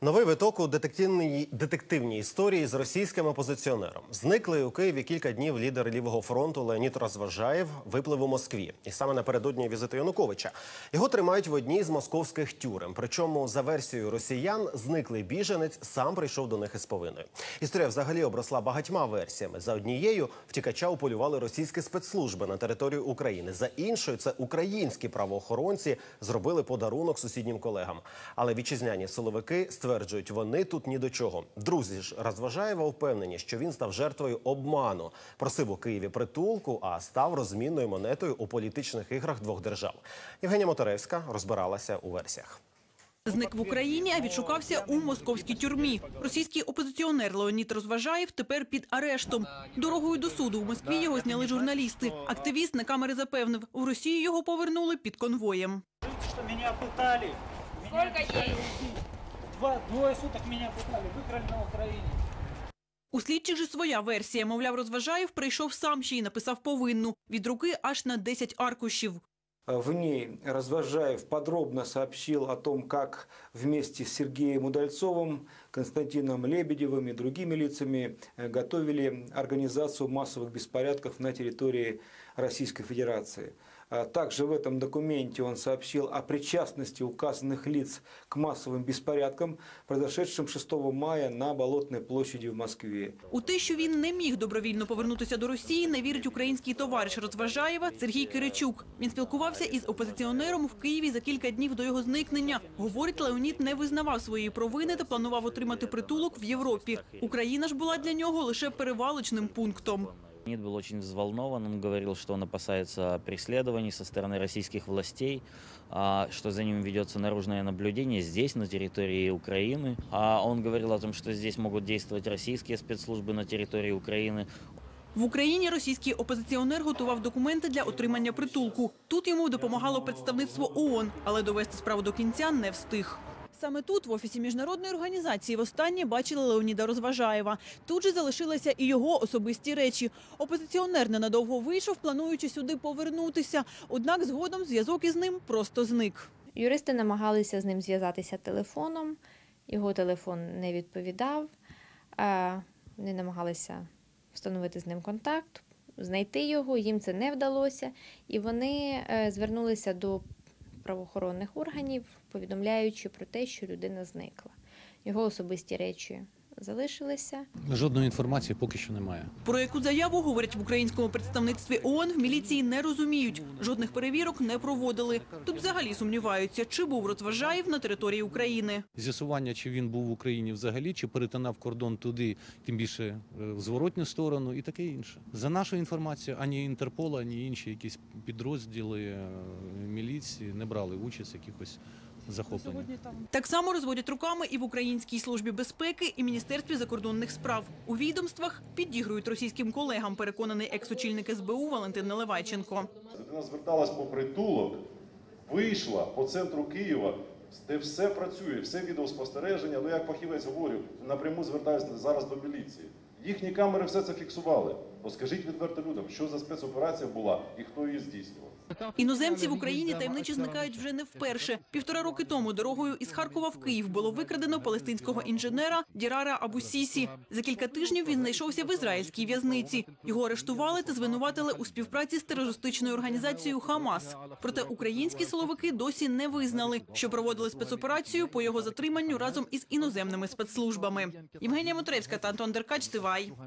Новий виток у детективній детективній історії з російським опозиціонером. Зниклий у Києві кілька днів лідер лівого фронту Леонід Розважаєв виплив у Москві, і саме напередодні візиту Януковича його тримають в одній з московських тюрем. Причому за версією росіян, зниклий біженець сам прийшов до них із повинною. Історія взагалі обросла багатьма версіями. За однією втікача уполювали російські спецслужби на територію України. За іншою, це українські правоохоронці зробили подарунок сусіднім колегам. Але вітчизняні силовики стверджують, вони тут ні до чого. Друзі ж Розважаєва впевнені, що він став жертвою обману. Просив у Києві притулку, а став розмінною монетою у політичних іграх двох держав. Євгенія Моторевська розбиралася у версіях. Зник в Україні, а відшукався у московській тюрмі. Російський опозиціонер Леонід Розважаєв тепер під арештом. Дорогою до суду у Москві його зняли журналісти. Активіст на камери запевнив, у Росію його повернули під конвоєм. что меня пытали. Меня Сколько ей? Два, двое суток меня пытали, выкрали на Украине. У слідчих же своя версія. Мовляв, Розважаєв прийшов сам ще й написав повинну. Від руки аж на 10 аркушів. В ней Развожаев подробно сообщил о том, как вместе с Сергеем Удальцовым, Константином Лебедевым и другими лицами э, готовили организацию массовых беспорядков на территории Российской Федерации. А Также в этом документе он сообщил о причастности указанных лиц к массовым беспорядкам, произошедшим 6 мая на Болотной площади в Москве. У те, що він не міг добровільно повернутися до Росії, не вірить український товариш Розважаєва Сергій Киричук. Він спілкувався із опозиціонером в Києві за кілька днів до його зникнення. Говорить, Леонід не визнавав своєї провини та планував отримати притулок в Європі. Україна ж була для нього лише перевалочним пунктом. Леонид был очень взволнован, он говорил, что он опасается преследований со стороны российских властей, а, что за ним ведется наружное наблюдение здесь, на территории Украины. А он говорил о том, что здесь могут действовать российские спецслужбы на территории Украины. В Україні російський опозиціонер готував документи для отримання притулку. Тут йому допомагало представництво ООН, але довести справу до кінця не встиг. Саме тут, в офісі міжнародної організації, востаннє бачили Леоніда Розважаєва. Тут же залишилися і його особисті речі. Опозиціонер ненадовго вийшов, плануючи сюди повернутися. Однак згодом зв'язок із ним просто зник. Юристи намагалися з ним зв'язатися телефоном, його телефон не відповідав. Вони намагалися встановити з ним контакт, знайти його, їм це не вдалося, і вони е, звернулися до правоохоронних органів, повідомляючи про те, що людина зникла. Його особисті речі залишилися. Жодної інформації поки що немає. Про яку заяву говорять в українському представництві ООН, в міліції не розуміють. Жодних перевірок не проводили. Тут взагалі сумніваються, чи був Розважаєв на території України. З'ясування, чи він був в Україні взагалі, чи перетинав кордон туди, тим більше е, в зворотню сторону, і таке інше. За нашу інформацію, ані Інтерпол, ані інші якісь підрозділи е, міліції не брали участь якихось захопленнях. Так само розводять руками і в Українській службі безпеки, і Міністерстві закордонних справ. У відомствах підігрують російським колегам, переконаний екс-очільник СБУ Валентин Наливайченко. Людина зверталась по притулок, вийшла по центру Києва, де все працює, все відеоспостереження. Ну як фахівець говорю, напряму звертаюся зараз до міліції. Їхні камери все це фіксували. От скажіть відверто людям, що за спецоперація була і хто її здійснював. Іноземці в Україні таємниче зникають вже не вперше. Півтора роки тому дорогою із Харкова в Київ було викрадено палестинського інженера Дірара Абусісі. За кілька тижнів він знайшовся в ізраїльській в'язниці. Його арештували та звинуватили у співпраці з терористичною організацією Хамас. Проте українські силовики досі не визнали, що проводили спецоперацію по його затриманню разом із іноземними спецслужбами. Євгенія Моторевська та Антон Деркач. باي.